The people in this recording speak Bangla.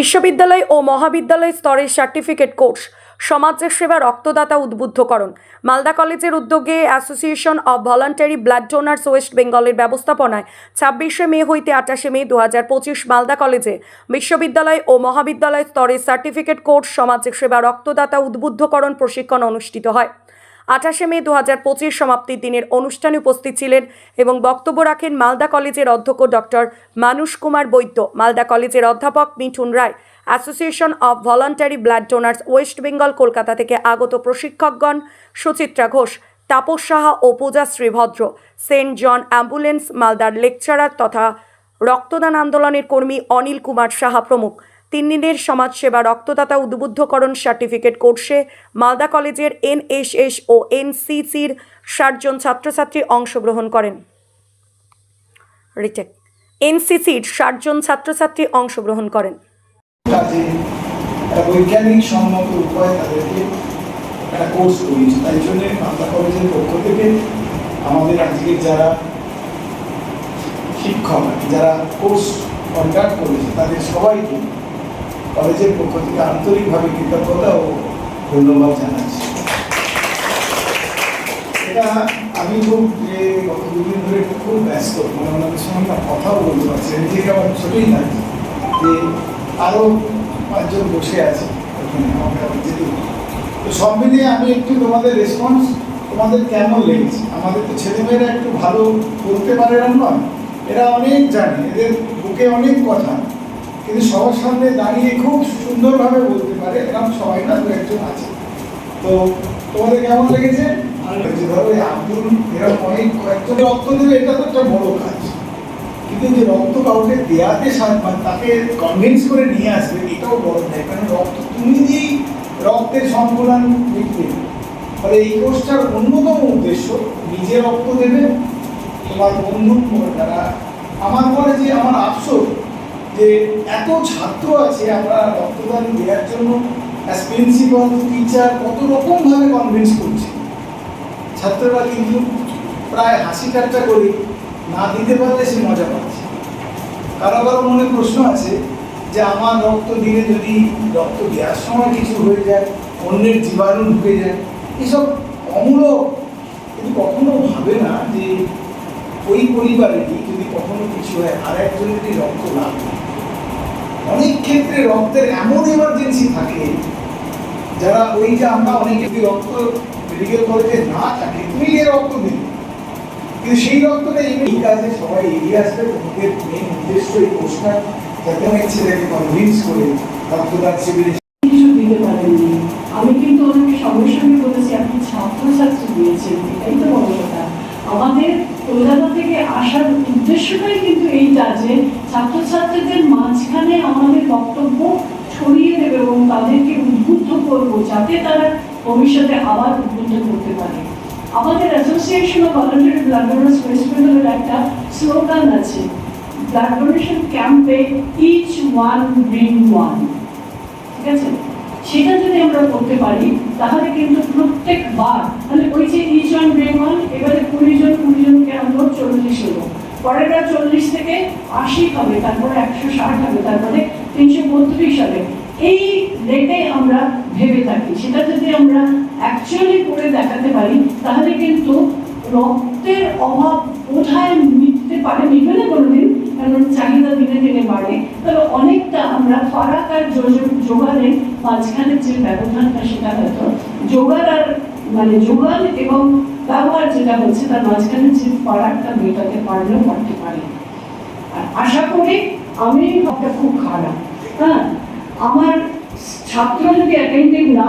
বিশ্ববিদ্যালয় ও মহাবিদ্যালয় স্তরের সার্টিফিকেট কোর্স, সমাজের সেবা রক্তদাতা উদ্বুদ্ধকরণ। মালদা কলেজের উদ্যোগে association of voluntary blood donors West বেঙ্গলের ব্যবস্থাপনায় ছাব্বিশে মে হইতে আঠাশে মে দু হাজার পঁচিশ মালদা কলেজে বিশ্ববিদ্যালয় ও মহাবিদ্যালয় স্তরের সার্টিফিকেট কোর্স, সমাজের সেবা রক্তদাতা উদ্বুদ্ধকরণ প্রশিক্ষণ অনুষ্ঠিত হয়। আঠাশে মে দু হাজার পঁচিশ সমাপ্তির দিনের অনুষ্ঠানে উপস্থিত ছিলেন এবং বক্তব্য রাখেন মালদা কলেজের অধ্যক্ষ ডক্টর মানুষ কুমার বৈদ্য। মালদা কলেজের অধ্যাপক Mithun Roy. Association of voluntary blood donors West Bengal Kolkata থেকে আগত প্রশিক্ষকগণ সুচিত্রা ঘোষ, তাপস সাহা ও Puja Shribhadra, Saint John ambulance মালদার লেকচারার তথা রক্তদান আন্দোলনের কর্মী অনিল কুমার সাহা প্রমুখ। তিন সমাজসেবা, রক্তদাতা উদ্বুদ্ধকরণ সার্টিফিকেট কোর্সে মালদা কলেজের এনএসএস ও এনসিসির ষাটজন ছাত্রছাত্রী অংশগ্রহণ করেন। রিটেক, এনসিসির ষাটজন ছাত্রছাত্রী অংশগ্রহণ করেন। বৈজ্ঞানিক সম্মত তাদেরকে একটা কোর্স করিয়েছে। তাই মালদা কলেজের পক্ষ থেকে আমাদের যারা শিক্ষক, যারা কোর্স কন্ডাক্ট করেছে, তাদের সবাইকে কলেজের পক্ষ থেকে আন্তরিকভাবে কৃতজ্ঞতা ও ধন্যবাদ জানাচ্ছি। এটা আমি খুব, যে গত দুদিন ধরে খুব ব্যস্ত মানে ওনাদের সঙ্গে কথাও বলতে পারছি থেকে আমার ছোটই লাগছে যে আরও পাঁচজন বসে আছে আমাকে তো সব মিলিয়ে আমি একটু তোমাদের রেসপন্স তোমাদের কেমন লেগেছে আমাদের তো ছেলেমেয়েরা একটু ভালো বলতে পারে না নয়। এরা অনেক জানে, এদের বুকে অনেক কথা। কিন্তু সবার সামনে দাঁড়িয়ে খুব সুন্দরভাবে বলতে পারে, এরকম সবাই না, দু একজন আছে। তো তোমাদের কেমন লেগেছে? যে ধরো আব্দুল, এরকম অনেক কয়েকজন রক্ত দেবে, এটা তো একটা বড় কাজ। কিন্তু যে রক্ত কাউকে সাহায্য মানে তাকে কনভিন্স করে নিয়ে আসবে, এটাও বড় নয়। কারণ রক্ত তুমি দিয়েই রক্তের সংকুলন মিটবে ফলে এই কোর্সটার অন্যতম উদ্দেশ্য, নিজে রক্ত দেবে। তোমার বন্ধু যারা আমার মনে যে আমার আফসোস যে এত ছাত্র আছে আমরা রক্তদান দেওয়ার জন্য অ্যাজ প্রিন্সিপাল টিচার কত রকমভাবে কনভিন্স করছি। ছাত্ররা কিন্তু প্রায় হাসি ঠাট্টা করে না দিতে পারলে সে মজা পাচ্ছে। কারও কারও মনে প্রশ্ন আছে যে আমার রক্ত দিলে যদি রক্ত দেওয়ার সময় কিছু হয়ে যায়, অন্যের জীবাণু ঢুকে যায়, এসব অমূলক। কিন্তু কখনো ভাবে না যে ওই পরিবারেরই যদি কখনো কিছু হয়, আর একজনের যদি রক্ত লাগে অনেক ক্ষেত্রে রক্তের এমন এমার্জেন্সি থাকে, যারা ওই যে আমরা অনেকে যদি রক্ত মেডিকেল কলেজে না থাকে, তুমি গিয়ে রক্ত দিবে কিন্তু সেই রক্তটা এই কাজে সবাই এগিয়ে আসবে তোমাদের মেন উদ্দেশ্য এই কোর্সটা যাতে অনেক ছেলেকে কনভিন্স করে রক্তদান শিবিরে। কিছু দিতে পারেননি। আমি কিন্তু ওনাকে সঙ্গে সঙ্গে বলেছি আপনি ছাত্রছাত্রী দিয়েছেন, এটাই তো কথা। আমাদের কলকাতা থেকে আসার উদ্দেশ্যটাই কিন্তু এইটা যে ছাত্রছাত্রীদের মাঝখানে আমাদের বক্তব্য ছড়িয়ে দেবে এবং তাদেরকে উদ্বুদ্ধ করব যাতে তারা ভবিষ্যতে আবার উদ্বুদ্ধ করতে পারে। আমাদের association of voluntary blood West বেঙ্গলের একটা স্লোগান আছে ব্লাড ডোনেশন ক্যাম্পে ইচ ওয়ান ব্রিং ওয়ান ঠিক আছে? সেটা যদি আমরা করতে পারি, তাহলে কিন্তু প্রত্যেকবার মানে ওই যে ইচ ওয়ান ব্রিং ওয়ান এবারে কুড়ি জন, কুড়ি জনকে চল্লিশ হলো পরেরটা চল্লিশ থেকে আশি হবে, তারপরে একশো ষাট হবে, তারপরে তিনশো বত্রিশ হবে। এই রেটে আমরা ভেবে থাকি। সেটা যদি আমরা অ্যাকচুয়ালি করে দেখাতে পারি, তাহলে কিন্তু রক্তের অভাব কোথায় মিটতে পারে মিটবে না কোনোদিন, কারণ চাহিদা দিনে দিনে বাড়ে। তবে অনেকটা আমরা ফারাক আর জোগানের মাঝখানে যে ব্যবধানটা, সেটা হয়তো জোগাড় আর মানে যোগান এবং ব্যবহার যেটা হচ্ছে তার মাঝখানে যে ফারাকটা মেটাতে পারলেও পারতে পারে। আর আশা করি আমি ভাবটা খুব খারাপ। হ্যাঁ আমার ছাত্র যদি অ্যাটেন্ডিভ না